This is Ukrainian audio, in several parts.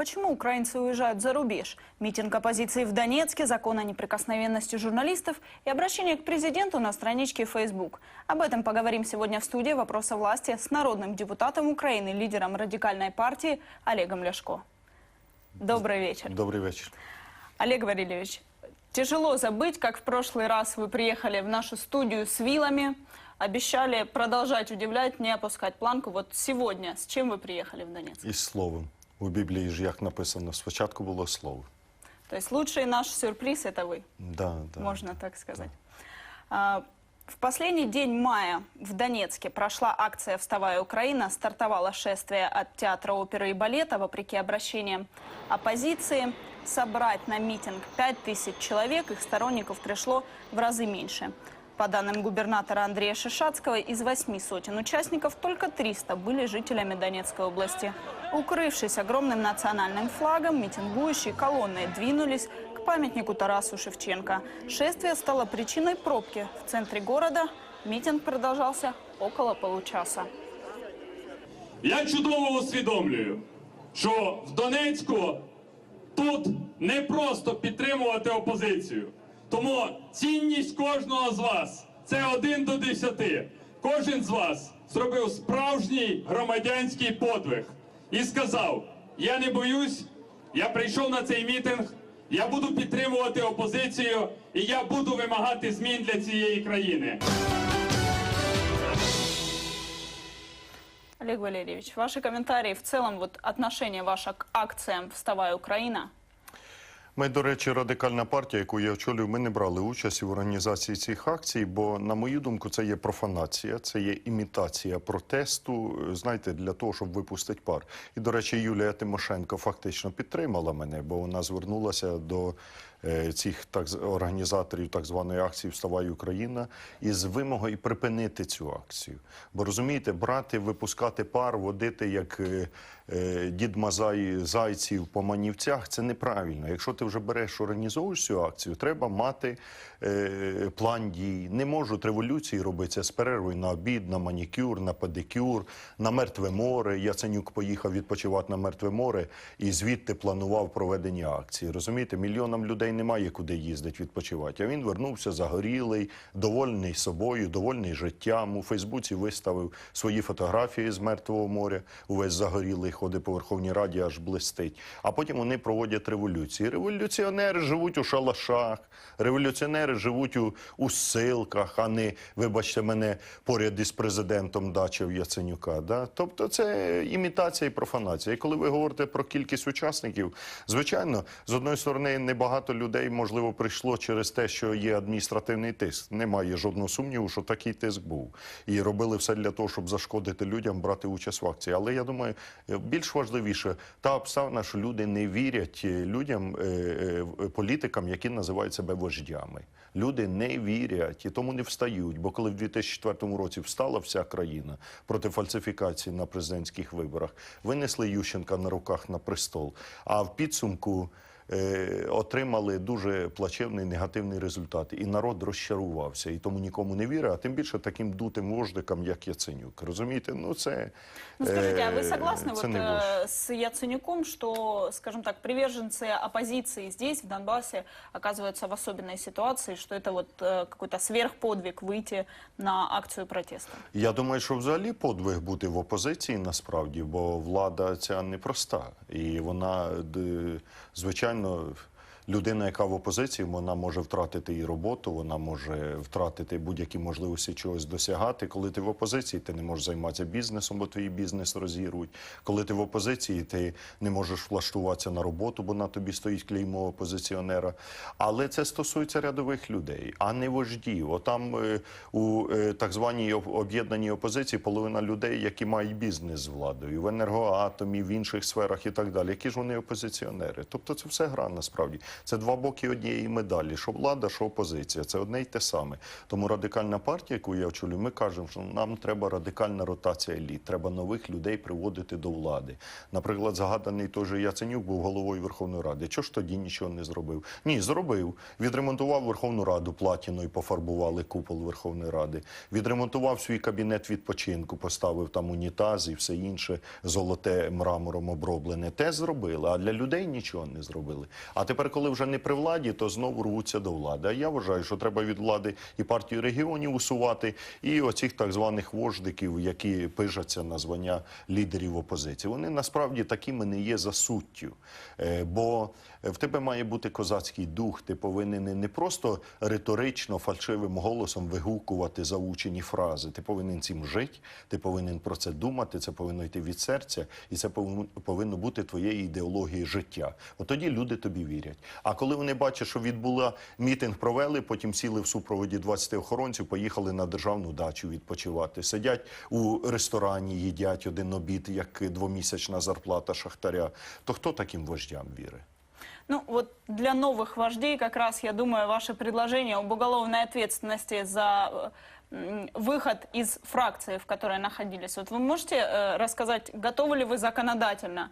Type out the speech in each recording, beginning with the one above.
Почему украинцы уезжают за рубеж? Митинг оппозиции в Донецке, закон о неприкосновенности журналистов и обращение к президенту на страничке Facebook. Об этом поговорим сегодня в студии «Вопроса власти» с народным депутатом Украины, лидером радикальной партии Олегом Ляшко. Добрый вечер. Добрий вечір. Олег Валерьевич, тяжело забыть, как в прошлый раз вы приехали в нашу студию с вилами, обещали продолжать удивлять, не опускать планку. Вот сегодня с чем вы приехали в Донецк? Із словом. У Біблії ж як написано, спочатку було слово. То есть лучший наш сюрприз – это вы. Да, да. можно так сказать. А, В последний день мая в Донецке прошла акция «Вставая Украина», стартовало шествие от театра оперы и балета, вопреки обращениям оппозиции. Собрать на митинг 5000 человек, их сторонников пришло в разы меньше. По данным губернатора Андрея Шишацкого, из восьми сотен участников только 300 были жителями Донецкой области. Укрывшись огромным национальным флагом, митингующие колонны двинулись к памятнику Тарасу Шевченко. Шествие стало причиной пробки в центре города. Митинг продолжался около получаса. Я чудово усвідомлюю, що в Донецьку тут не просто підтримувати опозицію. Тому цінність кожного з вас це один до десяти. Кожен з вас зробив справжній громадянський подвиг і сказав: Я не боюсь, я прийшов на цей мітинг, я буду підтримувати опозицію і я буду вимагати змін для цієї країни. Олег Валерьевич, ваши комментарии в целом, вот отношение ваше к акциям «Вставай Украина». Ми, до речі, радикальна партія, яку я очолюю, ми не брали участь в організації цих акцій, бо, на мою думку, це є профанація, це є імітація протесту, е, знаєте, для того, щоб випустити пар. І, до речі, Юлія Тимошенко фактично підтримала мене, бо вона звернулася до цих так організаторів так званої акції Вставай Україна із вимогою припинити цю акцію. Бо розумієте, брати, випускати пар, водити як е, е, дід Мазай зайців по манівцях це неправильно. Якщо ти вже береш, організовуєш цю акцію, треба мати е, план дій. Не можуть революції робитися з перервою на обід, на манікюр, на педикюр, на мертве море. Яценюк поїхав відпочивати на мертве море і звідти планував проведення акції. Розумієте, мільйонам людей немає куди їздити відпочивати. А він вернувся загорілий, довольний собою, довольний життям. У Фейсбуці виставив свої фотографії з мертвого моря. Увесь загорілий ходить по Верховній Раді, аж блистить. А потім вони проводять революції. Революціонери живуть у шалашах, революціонери живуть у, у силках, а не, вибачте мене, поряд із президентом Дачев Яценюка. Да? Тобто це імітація і профанація. І коли ви говорите про кількість учасників, звичайно, з одної сторони, небагато людей, можливо, прийшло через те, що є адміністративний тиск. Немає жодного сумніву, що такий тиск був. І робили все для того, щоб зашкодити людям брати участь в акції. Але я думаю, більш важливіше та обставина, що люди не вірять е, людям, е, е, в- політикам, які називають себе вождями. Люди не вірять і тому не встають. Бо коли в 2004 році встала вся країна проти фальсифікації на президентських виборах, винесли Ющенка на руках на престол. А в підсумку отримали дуже плачевний негативний результат. І народ розчарувався, і тому нікому не вірить, а тим більше таким дутим вождикам, як Яценюк. Розумієте? Ну це Ну скажите, а вы е, согласны це вот, не вождь. э, с Яценюком, что, скажем так, приверженцы оппозиции здесь, в Донбассе, оказываются в особенной ситуации, что это вот э, какой-то сверхподвиг выйти на акцию протеста? Я думаю, що взагалі подвиг бути в опозиції насправді, бо влада ця непроста. І вона, д- звичайно, людина, яка в опозиції, вона може втратити і роботу, вона може втратити будь-які можливості чогось досягати. Коли ти в опозиції, ти не можеш займатися бізнесом, бо твій бізнес розірвуть. Коли ти в опозиції, ти не можеш влаштуватися на роботу, бо на тобі стоїть клеймо опозиціонера. Але це стосується рядових людей, а не вождів. Отам е, у е, так званій об'єднаній опозиції половина людей, які мають бізнес з владою в енергоатомі, в інших сферах і так далі. Які ж вони опозиціонери? Тобто це все гра насправді. Це два боки однієї медалі. Що влада, що опозиція. Це одне й те саме. Тому радикальна партія, яку я очолюю, ми кажемо, що нам треба радикальна ротація еліт. Треба нових людей приводити до влади. Наприклад, загаданий той же Яценюк був головою Верховної Ради. Чого ж тоді нічого не зробив? Ні, зробив. Відремонтував Верховну Раду платіною, пофарбували купол Верховної Ради. Відремонтував свій кабінет відпочинку, поставив там унітаз і все інше, золоте мрамором оброблене. Те зробили, а для людей нічого не зробили. А тепер, коли вже не при владі, то знову рвуться до влади. А я вважаю, що треба від влади і партію регіонів усувати, і оцих так званих вождиків, які пишаться на звання лідерів опозиції. Вони насправді такими не є за суттю. Е, Бо в тебе має бути козацький дух. Ти повинен не просто риторично, фальшивим голосом вигукувати заучені фрази. Ти повинен цим жити, ти повинен про це думати, це повинно йти від серця, і це повин- повинно бути твоєю ідеологією життя. От тоді люди тобі вірять. А коли вони бачать, що відбула мітинг, провели, потім сіли в супроводі 20 охоронців, поїхали на державну дачу відпочивати. Сидять у ресторані, їдять один обід, як двомісячна зарплата шахтаря. То хто таким вождям вірить? Ну вот для новых вождей как раз, я думаю, ваше предложение об уголовной ответственности за э, м, выход из фракции, в которой находились. Вот вы можете э, рассказать, готовы ли вы законодательно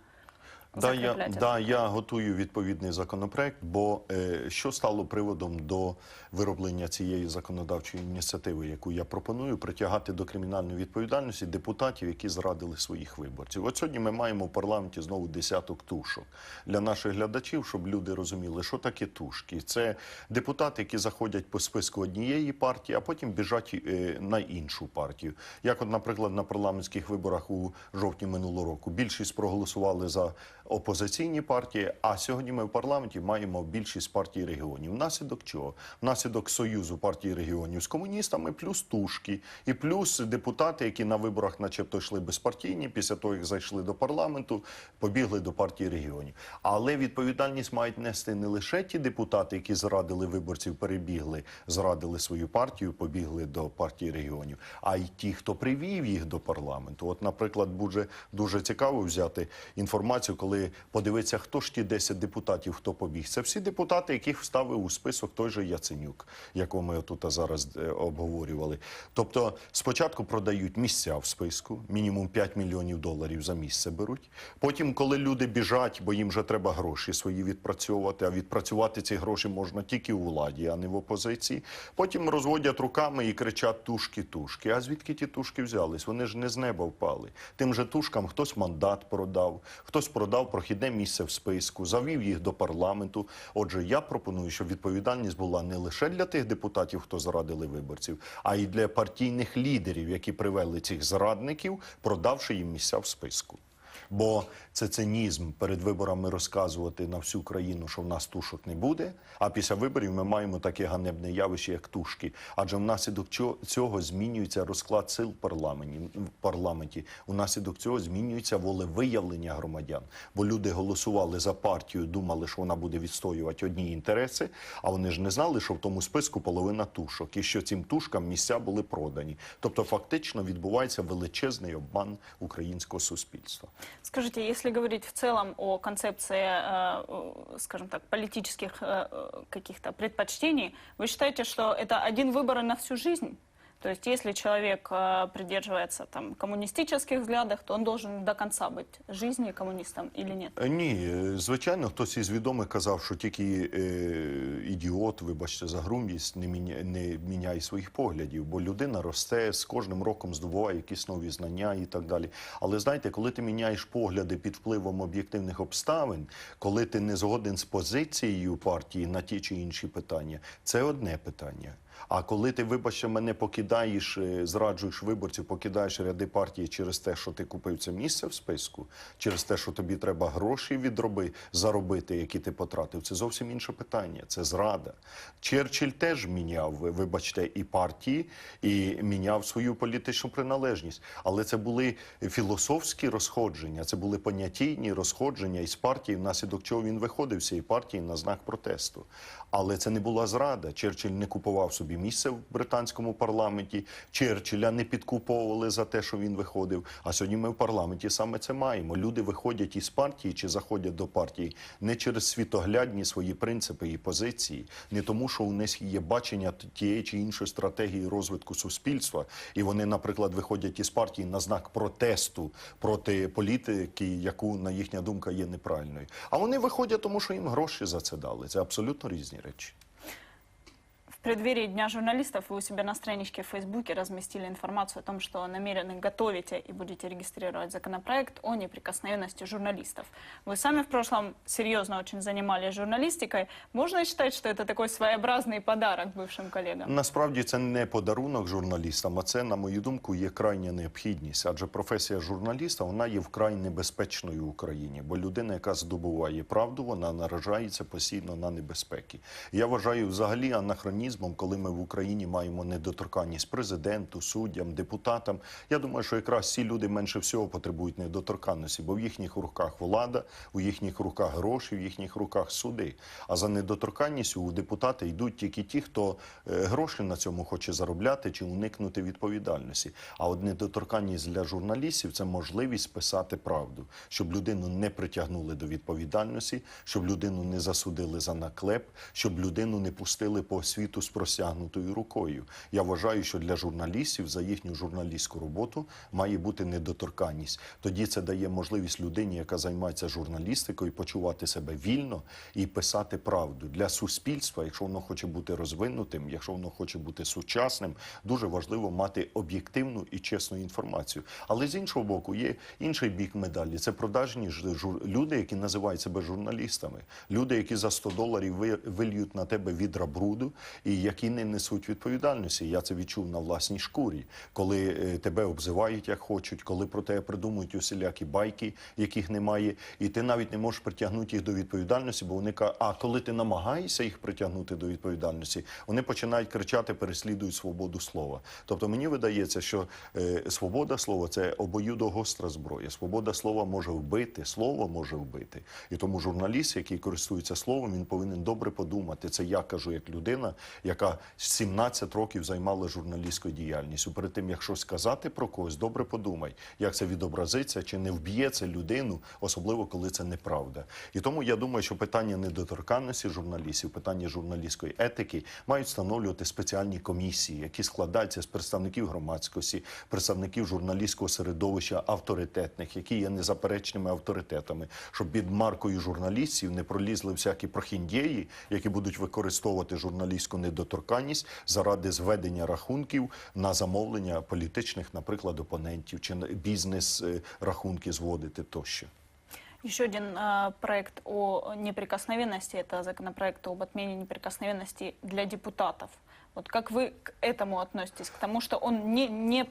Да, я, да, я готую відповідний законопроект, бо е, що стало приводом до вироблення цієї законодавчої ініціативи, яку я пропоную, притягати до кримінальної відповідальності депутатів, які зрадили своїх виборців. От сьогодні ми маємо в парламенті знову десяток тушок для наших глядачів, щоб люди розуміли, що таке тушки. Це депутати, які заходять по списку однієї партії, а потім біжать е, на іншу партію. Як, от, наприклад, на парламентських виборах у жовтні минулого року більшість проголосували за опозиційні партії. А сьогодні ми в парламенті маємо більшість партій регіонів. Внаслідок чого? Внаслідок союзу партій регіонів з комуністами, плюс тушки, і плюс депутати, які на виборах, начебто, йшли безпартійні, після того як зайшли до парламенту, побігли до партії регіонів. Але відповідальність мають нести не лише ті депутати, які зрадили виборців, перебігли, зрадили свою партію, побігли до партії регіонів, а й ті, хто привів їх до парламенту. От, наприклад, буде дуже цікаво взяти інформацію, коли подивитися, хто ж ті 10 депутатів, хто побіг. Це всі депутати, яких вставив у список той же Яценюк, якого ми тут зараз е, обговорювали. Тобто, спочатку продають місця в списку, мінімум 5 мільйонів доларів за місце беруть. Потім, коли люди біжать, бо їм вже треба гроші свої відпрацьовувати, а відпрацювати ці гроші можна тільки у владі, а не в опозиції. Потім розводять руками і кричать тушки, тушки. А звідки ті тушки взялись? Вони ж не з неба впали. Тим же тушкам хтось мандат продав, хтось продав прохідне місце в списку, завів їх до парламенту. Отже, я пропоную, щоб відповідальність була не лише для тих депутатів, хто зрадили виборців, а й для партійних лідерів, які привели цих зрадників, продавши їм місця в списку. Бо це цинізм перед виборами розказувати на всю країну, що в нас тушок не буде. А після виборів ми маємо таке ганебне явище, як тушки. Адже внаслідок цього змінюється розклад сил в парламенті. В парламенті. Унаслідок цього змінюється волевиявлення громадян. Бо люди голосували за партію, думали, що вона буде відстоювати одні інтереси, а вони ж не знали, що в тому списку половина тушок, і що цим тушкам місця були продані. Тобто, фактично відбувається величезний обман українського суспільства. Скажите, если говорить в целом о концепции, э, э, скажем так, политических э, э, каких-то предпочтений, вы считаете, что это один выбор и на всю жизнь? То есть, если человек э, придерживается там коммунистических взглядов, то он должен до конца быть жизни коммунистом или нет? Е, Ні, е, звичайно, хтось із відомих казав, що тільки е, ідіот, вибачте за грубість, не, міня, не міняє своїх поглядів, бо людина росте з кожним роком здобуває якісь нові знання і так далі. Але знаєте, коли ти міняєш погляди під впливом об'єктивних обставин, коли ти не згоден з позицією партії на ті чи інші питання, це одне питання. А коли ти, вибачте, мене покидаєш, е, зраджуєш виборців, покидаєш ряди партії через те, що ти купив це місце в списку, через те, що тобі треба гроші відроби, заробити, які ти потратив, це зовсім інше питання. Це зрада. Черчилль теж міняв, вибачте, і партії, і міняв свою політичну приналежність. Але це були філософські розходження, це були понятійні розходження із партії, внаслідок чого він виходив з цієї партії на знак протесту. Але це не була зрада. Черчилль не купував собі собі місце в британському парламенті. Черчилля не підкуповували за те, що він виходив. А сьогодні ми в парламенті саме це маємо. Люди виходять із партії чи заходять до партії не через світоглядні свої принципи і позиції, не тому, що у них є бачення тієї чи іншої стратегії розвитку суспільства, і вони, наприклад, виходять із партії на знак протесту проти політики, яку на їхня думка є неправильною. А вони виходять, тому що їм гроші за це дали. Це абсолютно різні речі В преддверии Дня журналистов вы у себя на страничке в Фейсбуке разместили информацию о том, что намерены готовите и будете регистрировать законопроект о неприкосновенности журналистов. Вы сами в прошлом серьезно очень занимались журналистикой. Можно считать, что это такой своеобразный подарок бывшим коллегам? Насправді це не подарунок журналістам, а це, на мою думку, є крайня необхідність. Адже професія журналіста вона є вкрай небезпечною в Україні, бо людина, яка здобуває правду, вона наражається постійно на небезпеки. Я вважаю взагалі анахронізмом, коли ми в Україні маємо недоторканність президенту, суддям, депутатам. Я думаю, що якраз ці люди менше всього потребують недоторканності, бо в їхніх руках влада, у їхніх руках гроші, в їхніх руках суди. А за недоторканністю у депутати йдуть тільки ті, хто е, гроші на цьому хоче заробляти чи уникнути відповідальності. А от недоторканність для журналістів це можливість писати правду, щоб людину не притягнули до відповідальності, щоб людину не засудили за наклеп, щоб людину не пустили по світу з простягнутою рукою. Я вважаю, що для журналістів за їхню журналістську роботу має бути недоторканність. Тоді це дає можливість людині, яка займається журналістикою, почувати себе вільно і писати правду для суспільства, якщо воно хоче бути розвинутим, якщо воно хоче бути сучасним, дуже важливо мати об'єктивну і чесну інформацію. Але з іншого боку, є інший бік медалі. Це продажні люди, які називають себе журналістами, люди, які за 100 доларів ви- вильють на тебе відра бруду і які не несуть відповідальності. Я це відчув на власній шкурі, коли е, тебе обзивають як хочуть, коли про тебе придумують усілякі байки, яких немає, і ти навіть не можеш притягнути їх до відповідальності, бо вони кажуть, а коли ти намагаєшся їх притягнути до відповідальності, вони починають кричати, переслідують свободу слова. Тобто мені видається, що е, свобода слова це обоюдогостра зброя. Свобода слова може вбити, слово може вбити. І тому журналіст, який користується словом, він повинен добре подумати. Це я кажу як людина, яка 17 років займала журналістською діяльністю. Перед тим, як щось сказати про когось, добре подумай, як це відобразиться, чи не вб'є це людину, особливо коли це неправда. І тому я думаю, що питання недоторканності журналістів, питання журналістської етики мають встановлювати спеціальні комісії, які складаються з представників громадськості, представників журналістського середовища авторитетних, які є незаперечними авторитетами, щоб під маркою журналістів не пролізли всякі прохіндєї, які будуть використовувати журналістську недоторканність заради зведення рахунків на замовлення політичних, наприклад, опонентів чи бізнес е, рахунки зводити тощо. Еще один э, проект о неприкосновенности, это законопроект об отмене неприкосновенности для депутатов. Вот как вы к этому относитесь, к тому, что он не, не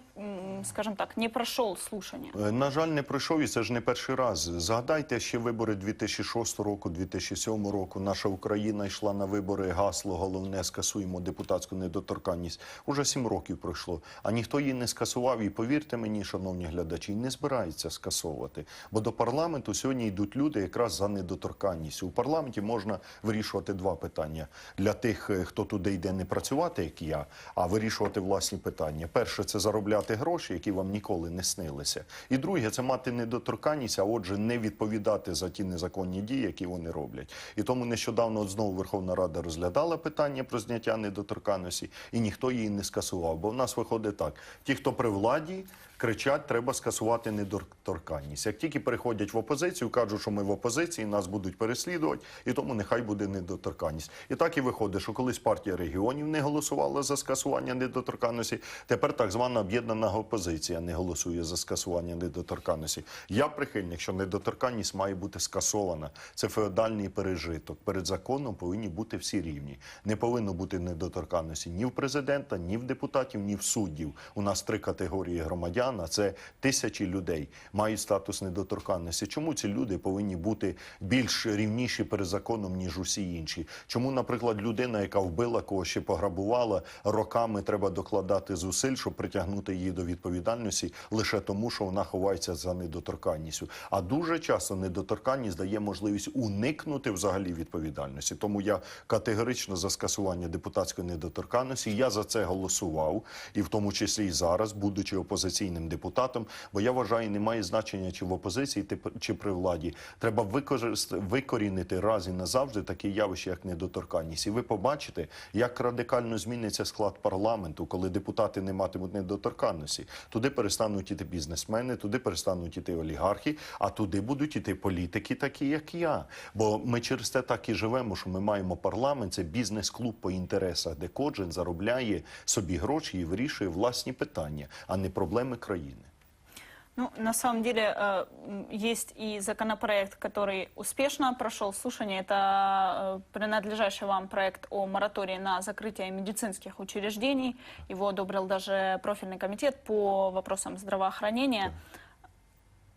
скажем так, не прошел слушания? Е, На жаль, не пройшов і це ж не перший раз. Згадайте ще вибори 2006 року, 2007 року. Наша Україна йшла на вибори. Гасло головне скасуємо депутатську недоторканність. Уже сім років пройшло, а ніхто її не скасував. І повірте мені, шановні глядачі, не збирається скасовувати. Бо до парламенту сьогодні йдуть люди якраз за недоторканність. У парламенті можна вирішувати два питання для тих, е, хто туди йде не працювати, як я, а вирішувати власні питання. Перше це заробляти гроші, які вам ніколи не снилися. І друге це мати недоторканність, а отже, не відповідати за ті незаконні дії, які вони роблять. І тому нещодавно знову Верховна Рада розглядала питання про зняття недоторканності, і ніхто її не скасував. Бо в нас виходить так: ті, хто при владі. Кричать, треба скасувати недоторканність. Як тільки переходять в опозицію, кажуть, що ми в опозиції, нас будуть переслідувати, і тому нехай буде недоторканність. І так і виходить, що колись партія регіонів не голосувала за скасування недоторканності. Тепер так звана об'єднана опозиція не голосує за скасування недоторканності. Я прихильник, що недоторканність має бути скасована. Це феодальний пережиток. Перед законом повинні бути всі рівні. Не повинно бути недоторканності ні в президента, ні в депутатів, ні в суддів. У нас три категорії громадян. Громадян, а це тисячі людей, мають статус недоторканності. Чому ці люди повинні бути більш рівніші перед законом, ніж усі інші? Чому, наприклад, людина, яка вбила когось чи пограбувала, роками треба докладати зусиль, щоб притягнути її до відповідальності лише тому, що вона ховається за недоторканністю. А дуже часто недоторканність дає можливість уникнути взагалі відповідальності. Тому я категорично за скасування депутатської недоторканності. Я за це голосував, і в тому числі і зараз, будучи опозиційним депутатом. Бо я вважаю, немає значення чи в опозиції, чи при владі. Треба використ- викорінити раз і назавжди таке явище, як недоторканність. І ви побачите, як радикально зміниться склад парламенту, коли депутати не матимуть недоторканності. Туди перестануть іти бізнесмени, туди перестануть іти олігархи, а туди будуть іти політики, такі як я. Бо ми через те так і живемо, що ми маємо парламент, це бізнес-клуб по інтересах, де кожен заробляє собі гроші і вирішує власні питання, а не проблеми країни. Ну, на самом деле, э, есть и законопроект, который успешно прошел слушание. Это э, принадлежащий вам проект о моратории на закрытие медицинских учреждений. Его одобрил даже профильный комитет по вопросам здравоохранения.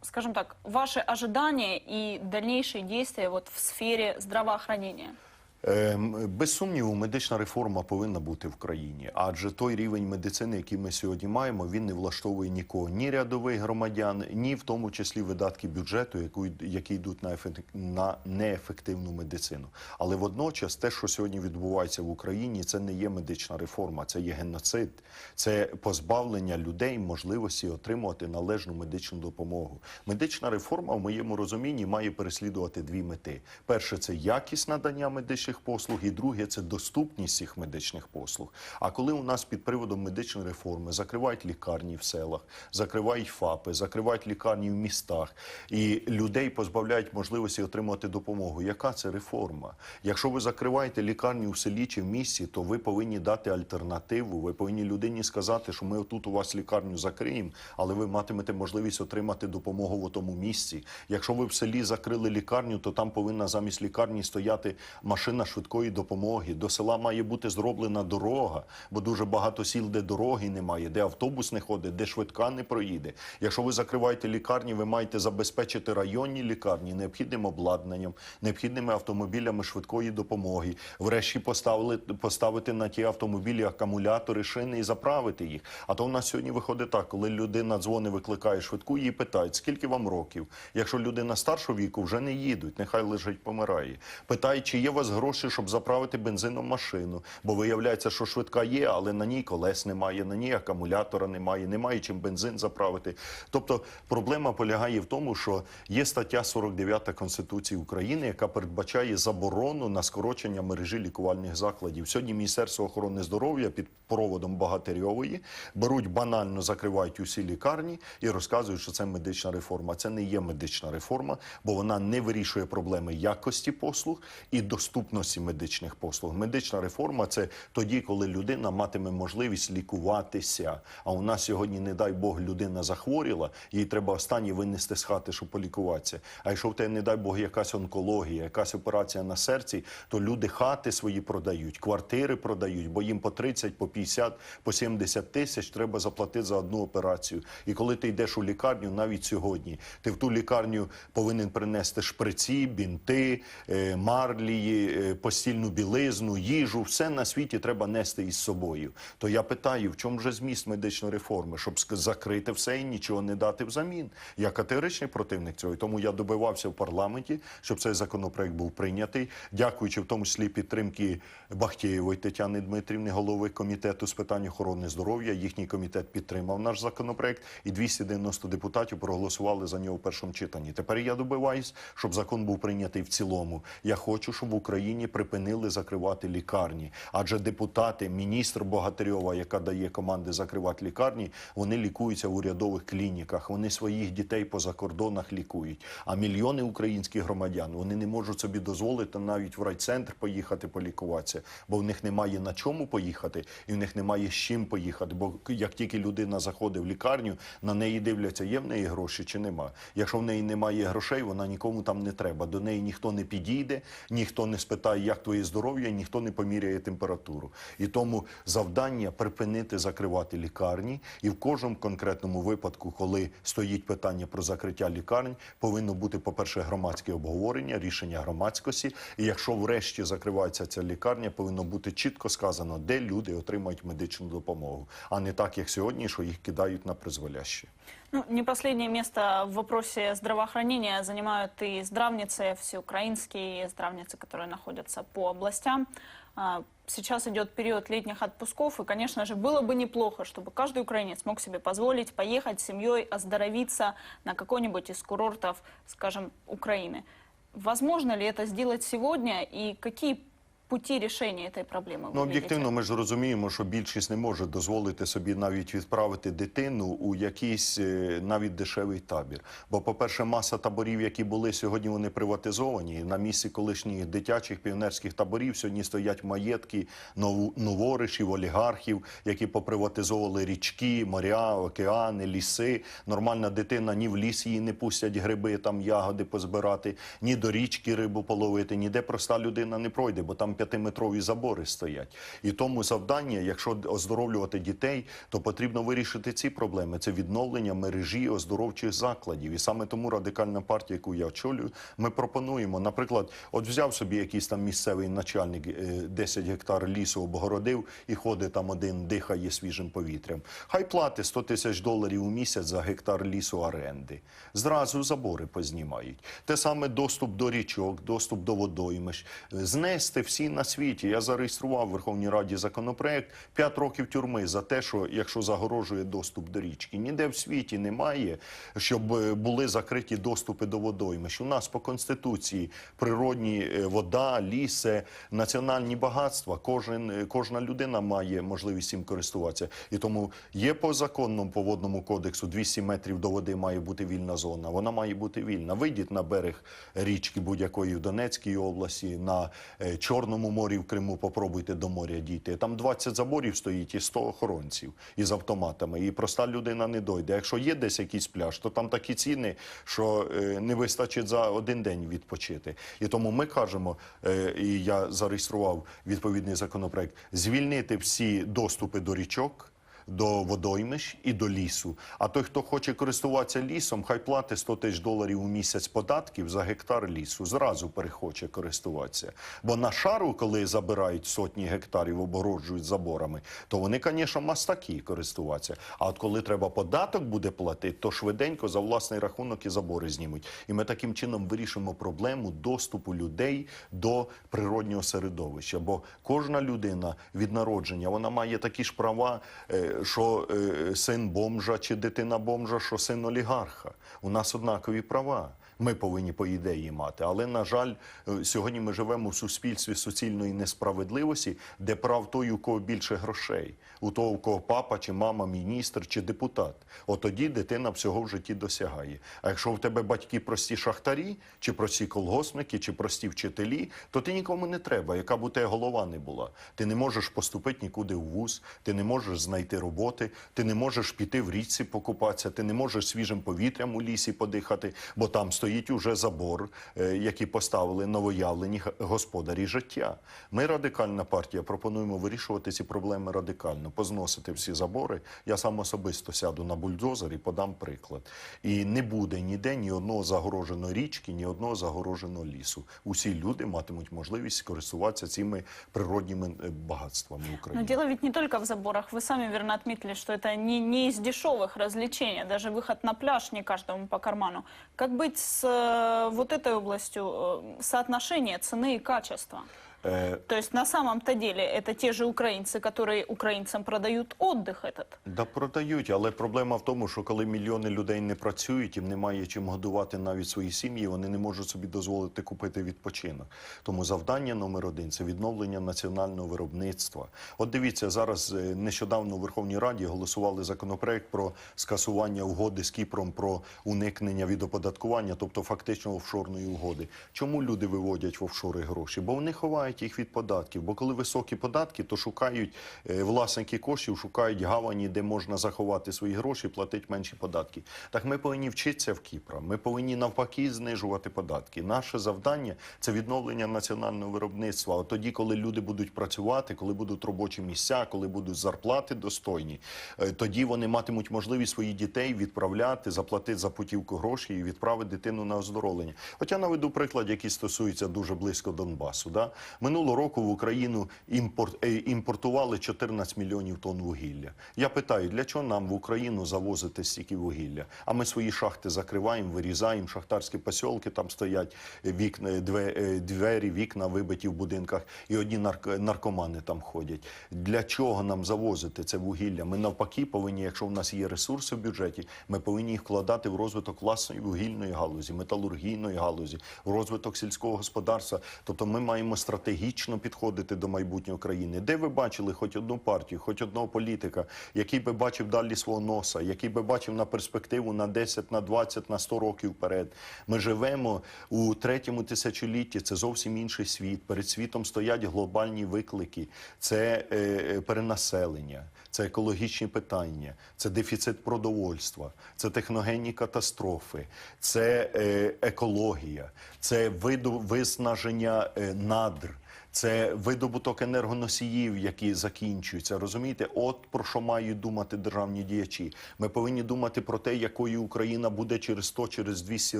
Скажем так, ваши ожидания и дальнейшие действия вот в сфере здравоохранения? Ем, Без сумніву, медична реформа повинна бути в країні, адже той рівень медицини, який ми сьогодні маємо, він не влаштовує нікого, ні рядових громадян, ні в тому числі видатки бюджету, які йдуть на, на неефективну медицину. Але водночас, те, що сьогодні відбувається в Україні, це не є медична реформа, це є геноцид, це позбавлення людей можливості отримувати належну медичну допомогу. Медична реформа, в моєму розумінні, має переслідувати дві мети: перше це якість надання медичних послуг, і друге це доступність цих медичних послуг. А коли у нас під приводом медичної реформи закривають лікарні в селах, закривають ФАПи, закривають лікарні в містах, і людей позбавляють можливості отримати допомогу. Яка це реформа? Якщо ви закриваєте лікарню в селі чи в місті, то ви повинні дати альтернативу. Ви повинні людині сказати, що ми тут у вас лікарню закриємо, але ви матимете можливість отримати допомогу в тому місці. Якщо ви в селі закрили лікарню, то там повинна замість лікарні стояти машина швидкої допомоги. До села має бути зроблена дорога, бо дуже багато сіл, де дороги немає, де автобус не ходить, де швидка не проїде. Якщо ви закриваєте лікарні, ви маєте забезпечити районні лікарні необхідним обладнанням, необхідними автомобілями швидкої допомоги. Врешті поставили поставити на ті автомобілі акумулятори, шини і заправити їх. А то в нас сьогодні виходить так, коли людина дзвонить, викликає швидку, її питають, скільки вам років. Якщо людина старшого віку, вже не їдуть, нехай лежить, помирає. Питають, чи є у вас гроші, щоб заправити бензином машину. Бо виявляється, що швидка є, але на ній колес немає, на ній акумулятора немає, немає чим бензин заправити. Тобто проблема полягає в тому, що є стаття 49 Конституції України, яка передбачає заборону на скорочення мережі лікувальних закладів. Сьогодні Міністерство охорони здоров'я під проводом Багатерьової беруть банально закривають усі лікарні і розказують, що це медична реформа. Це не є медична реформа, бо вона не вирішує проблеми якості послуг і доступності медичних послуг. Медична реформа це тоді, коли людина матиме можливість лікуватися. А у нас сьогодні, не дай Бог, людина захворіла, їй треба останнє винести з хати, щоб полікуватися. А якщо в тебе, не дай Бог, якась онкологія, якась операція на серці, то люди хати свої продають, квартири продають, бо їм по 30, по 50, по 70 тисяч треба заплатити за одну операцію. І коли ти йдеш у лікарню, навіть сьогодні, ти в ту лікарню повинен принести шприці, бінти, е, марлії, е, постільну білизну, їжу. Все на світі треба нести із собою. То я питаю, в чому же зміст медичної реформи, щоб закрити все і нічого не дати взамін. Я категоричний противник цього, і тому я добивався в парламенті, щоб цей законопроект був прийнятий, дякуючи в тому числі підтримки Бахтєєвої Тетяни Дмитрівни, голови комітету з питань охорони здоров'я. Їхній комітет підтримав наш законопроект, і 290 депутатів проголосували за нього в першому читанні. Тепер я добиваюсь, щоб закон був прийнятий в цілому. Я хочу, щоб в Україні припинили закривати лікарні, адже депутати, міністр Богатирьова, яка дає команди закривати лікарні, вони лікуються в урядових клініках. Вони своїх дітей по закордонах лікують. А мільйони українських громадян вони не можуть собі дозволити навіть в райцентр поїхати полікуватися, бо в них немає на чому поїхати, і в них немає з чим поїхати. Бо як тільки людина заходить в лікарню, на неї дивляться, є в неї гроші чи нема. Якщо в неї немає грошей, вона нікому там не треба. До неї ніхто не підійде, ніхто не спитає. Спитає, як твоє здоров'я, ніхто не поміряє температуру. І тому завдання припинити закривати лікарні, і в кожному конкретному випадку, коли стоїть питання про закриття лікарень, повинно бути, по-перше, громадське обговорення, рішення громадськості. І якщо врешті закривається ця лікарня, повинно бути чітко сказано, де люди отримають медичну допомогу, а не так, як сьогодні, що їх кидають на призволяще. Ну, не последнее место в вопросе здравоохранения занимают и здравницы, всеукраинские здравницы, которые находятся по областям. А, Сейчас идет период летних отпусков, и, конечно же, было бы неплохо, чтобы каждый украинец мог себе позволить поехать с семьей, оздоровиться на какой-нибудь из курортов, скажем, Украины. Возможно ли это сделать сегодня, и какие пути решения этой проблемы вы Ну, видите? об'єктивно, ми ж розуміємо, що більшість не може дозволити собі навіть відправити дитину у якийсь е, навіть дешевий табір. Бо, по-перше, маса таборів, які були сьогодні, вони приватизовані. На місці колишніх дитячих піонерських таборів сьогодні стоять маєтки нов- новоришів, олігархів, які поприватизовували річки, моря, океани, ліси. Нормальна дитина ні в ліс її не пустять гриби, там ягоди позбирати, ні до річки рибу половити, ніде проста людина не пройде, бо там п'ятиметрові забори стоять. І тому завдання, якщо оздоровлювати дітей, то потрібно вирішити ці проблеми. Це відновлення мережі оздоровчих закладів. І саме тому радикальна партія, яку я очолюю, ми пропонуємо, наприклад, от взяв собі якийсь там місцевий начальник е, 10 гектар лісу обгородив і ходить там один, дихає свіжим повітрям. Хай платить 100 тисяч доларів у місяць за гектар лісу оренди. Зразу забори познімають. Те саме доступ до річок, доступ до водоймищ. Знести всі на світі. Я зареєстрував в Верховній Раді законопроект 5 років тюрми за те, що якщо загорожує доступ до річки. Ніде в світі немає, щоб е, були закриті доступи до водоймищ. У нас по конституції природні е, вода, ліс, це національні багатства. Кожен е, кожна людина має можливість їм користуватися. І тому є по законному по водному кодексу 200 метрів до води має бути вільна зона. Вона має бути вільна. Вийдіть на берег річки будь-якої в Донецькій області, на е, Чорному морі в Криму. Попробуйте до моря дійти. Там 20 заборів стоїть і 100 охоронців із автоматами. І проста людина не дойде. Якщо є десь якийсь пляж, то там такі ціни, що е, не вистачить за один день відпочити. І тому ми кажемо, е, і я зареєстрував відповідний законопроект, звільнити всі доступи до річок. До водоймищ і до лісу. А той, хто хоче користуватися лісом, хай платить 100 тисяч доларів у місяць податків за гектар лісу. Зразу перехоче користуватися. Бо на шару, коли забирають сотні гектарів, обгороджують заборами, то вони, звісно, мастаки користуватися. А от коли треба податок буде платити, то швиденько за власний рахунок і забори знімуть. І ми таким чином вирішимо проблему доступу людей до природнього середовища. Бо кожна людина від народження вона має такі ж права, е, що е, син бомжа чи дитина бомжа, що син олігарха. У нас однакові права. Ми повинні по ідеї мати. Але на жаль, е, сьогодні ми живемо в суспільстві суцільної несправедливості, де прав той, у кого більше грошей, у того, у кого папа чи мама, міністр чи депутат. От тоді дитина всього в житті досягає. А якщо в тебе батьки прості шахтарі, чи прості колгоспники, чи прості вчителі, то ти нікому не треба, яка б у тебе голова не була. Ти не можеш поступити нікуди в вуз, ти не можеш знайти роботи, ти не можеш піти в річці покупатися, ти не можеш свіжим повітрям у лісі подихати, бо там стоїть уже забор, е, який поставили новоявлені г- господарі життя. Ми, радикальна партія, пропонуємо вирішувати ці проблеми радикально, позносити всі забори. Я сам особисто сяду на бульдозер і подам приклад. І не буде ніде ні одного загороженої річки, ні одного загороженого лісу. Усі люди матимуть можливість користуватися цими природніми е, багатствами Но України. дело ведь не только в заборах. Вы сами верно отметили, что это не, не из дешевых развлечений. Даже выход на пляж не каждому по карману. Как быть с э, вот этой областью э, соотношения цены и качества? Е, То есть на самом-то деле это те же украинцы, которые украинцам продают отдых этот. Да продають, але проблема в тому, що коли мільйони людей не працюють, їм немає чим годувати навіть свої сім'ї, вони не можуть собі дозволити купити відпочинок. Тому завдання номер один це відновлення національного виробництва. От дивіться, зараз е, нещодавно у Верховній Раді голосували законопроект про скасування угоди з Кіпром про уникнення від оподаткування, тобто фактично офшорної угоди. Чому люди виводять в офшори гроші? Бо вони ховають звільняють їх від податків. Бо коли високі податки, то шукають е, власники коштів, шукають гавані, де можна заховати свої гроші, платити менші податки. Так ми повинні вчитися в Кіпра. Ми повинні навпаки знижувати податки. Наше завдання це відновлення національного виробництва. От тоді, коли люди будуть працювати, коли будуть робочі місця, коли будуть зарплати достойні, е, тоді вони матимуть можливість своїх дітей відправляти, заплатити за путівку гроші і відправити дитину на оздоровлення. Хоча наведу приклад, який стосується дуже близько Донбасу. Да? Минулого року в Україну імпорт, е, імпортували 14 мільйонів тонн вугілля. Я питаю, для чого нам в Україну завозити стільки вугілля? А ми свої шахти закриваємо, вирізаємо, шахтарські посілки, там стоять вікна, е, двері, вікна вибиті в будинках, і одні нарк- наркомани там ходять. Для чого нам завозити це вугілля? Ми навпаки повинні, якщо в нас є ресурси в бюджеті, ми повинні їх вкладати в розвиток власної вугільної галузі, металургійної галузі, в розвиток сільського господарства. Тобто ми маємо стратегічно підходити до майбутньої країни. Де ви бачили хоч одну партію, хоч одного політика, який би бачив далі свого носа, який би бачив на перспективу на 10, на 20, на 100 років вперед. Ми живемо у третьому тисячолітті. Це зовсім інший світ. Перед світом стоять глобальні виклики. Це е, е, перенаселення, це екологічні питання, це дефіцит продовольства, це техногенні катастрофи, це е, екологія, це виду виснаження е, надр. Це видобуток енергоносіїв, які закінчуються. Розумієте, от про що мають думати державні діячі. Ми повинні думати про те, якою Україна буде через 100, через 200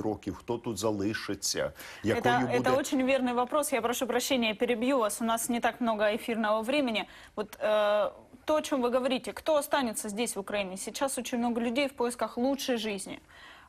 років, хто тут залишиться, якою Это, буде это очень верный вопрос. Я прошу прощения, я перебью вас. У нас не так много эфирного времени. Вот э, то, о чем вы говорите, кто останется здесь, в Украине? Сейчас очень много людей в поисках лучшей жизни.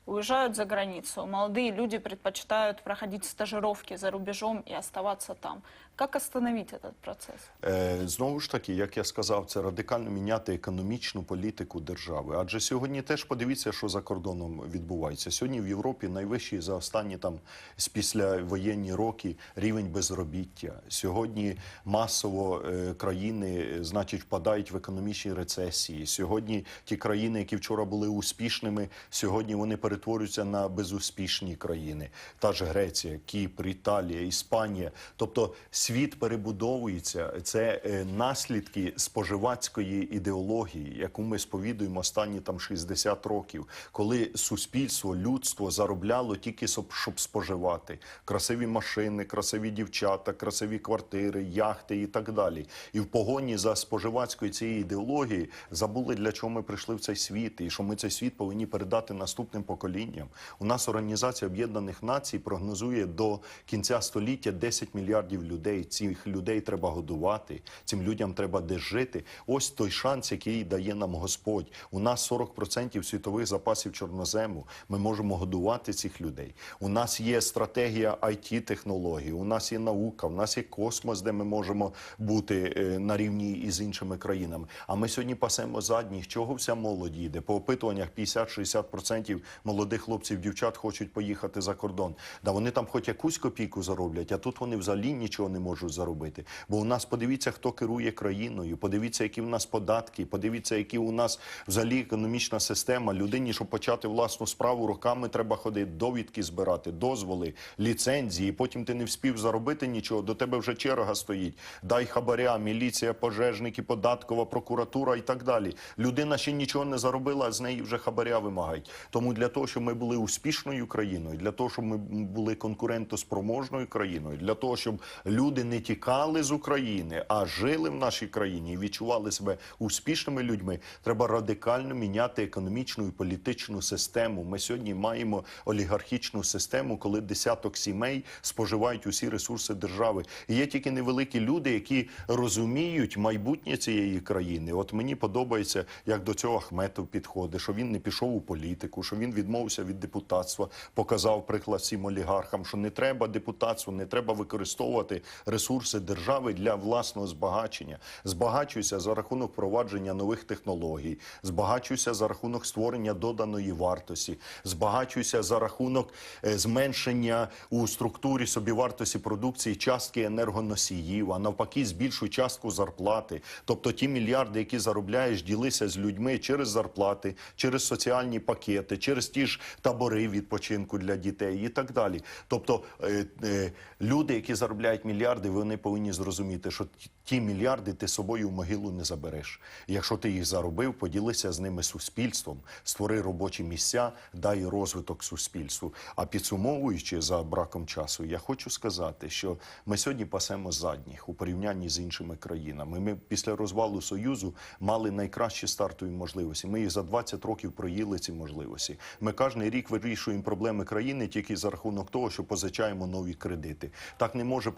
Уезжают за границу. Молодые люди предпочитают проходить стажировки за рубежом и оставаться там. Как остановить этот процесс? Е, Знову ж таки, як я сказав, це радикально міняти економічну політику держави. Адже сьогодні теж подивіться, що за кордоном відбувається. Сьогодні в Європі найвищий за останні там з післявоєнні роки рівень безробіття. Сьогодні масово е, країни, е, значить, впадають в економічні рецесії. Сьогодні ті країни, які вчора були успішними, сьогодні вони перетворюються на безуспішні країни. Та ж Греція, Кіпр, Італія, Іспанія. Тобто світ перебудовується. Це е, наслідки споживацької ідеології, яку ми сповідуємо останні там 60 років, коли суспільство, людство заробляло тільки щоб споживати красиві машини, красиві дівчата, красиві квартири, яхти і так далі. І в погоні за споживацькою цієї ідеології забули для чого ми прийшли в цей світ, і що ми цей світ повинні передати наступним поколінням. У нас Організація Об'єднаних Націй прогнозує до кінця століття 10 мільярдів людей. Цих людей треба годувати, цим людям треба де жити. Ось той шанс, який дає нам Господь. У нас 40% світових запасів чорнозему. Ми можемо годувати цих людей. У нас є стратегія it технологій у нас є наука, у нас є космос, де ми можемо бути е, на рівні із іншими країнами. А ми сьогодні пасемо задніх. Чого вся молодь їде? По опитуваннях 50-60% молодих хлопців, дівчат хочуть поїхати за кордон. Да вони там хоч якусь копійку зароблять, а тут вони взагалі нічого не можуть заробити. Бо у нас подивіться, хто керує країною, подивіться, які в нас податки, подивіться, які у нас взагалі економічна система. Людині, щоб почати власну справу, роками треба ходити, довідки збирати, дозволи, ліцензії. Потім ти не вспів заробити нічого. До тебе вже черга стоїть. Дай хабаря, міліція, пожежники, податкова, прокуратура і так далі. Людина ще нічого не заробила, а з неї вже хабаря вимагають. Тому для того, щоб ми були успішною країною, для того, щоб ми були конкурентоспроможною країною, для того, щоб люди не тікали з України, а жили в нашій країні і відчували себе успішними людьми, треба радикально міняти економічну і політичну систему. Ми сьогодні маємо олігархічну систему, коли десяток сімей споживають усі ресурси держави. І є тільки невеликі люди, які розуміють майбутнє цієї країни. От мені подобається, як до цього Ахметов підходить, що він не пішов у політику, що він відмовився від депутатства, показав приклад всім олігархам, що не треба депутатству, не треба використовувати ресурси держави для власного збагачення. Збагачуйся за рахунок впровадження нових технологій, збагачуйся за рахунок створення доданої вартості, збагачуйся за рахунок е, зменшення у структурі собівартості продукції частки енергоносіїв, а навпаки, збільшуй частку зарплати. Тобто ті мільярди, які заробляєш, ділися з людьми через зарплати, через соціальні пакети, через ті ж табори відпочинку для дітей і так далі. Тобто е, е, люди, які заробляють мільярди. Мільярди, вони повинні зрозуміти, що ті- мільярди ти собою в могилу не забереш. Якщо ти їх заробив, поділися з ними суспільством, створи робочі місця, дай розвиток суспільству. А підсумовуючи за браком часу, я хочу сказати, що ми сьогодні пасемо задніх у порівнянні з іншими країнами. Ми після розвалу Союзу мали найкращі стартові можливості. Ми їх за 20 років проїли ці можливості. Ми кожен рік вирішуємо проблеми країни тільки за рахунок того, що позичаємо нові кредити. Так не може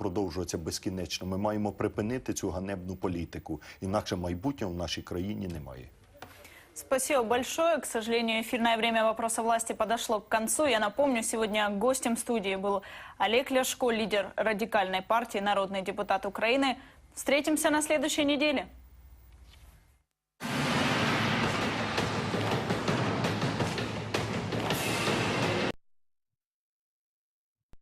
продовжуватися безкінечно. Ми маємо припинити цю ганебну політику, інакше майбутнього в нашій країні немає. Спасибо большое. К сожалению, эфирное время «Вопроса власти» подошло к концу. Я напомню, сегодня гостем студии был Олег Ляшко, лидер радикальной партии, народный депутат Украины. Встретимся на следующей неделе.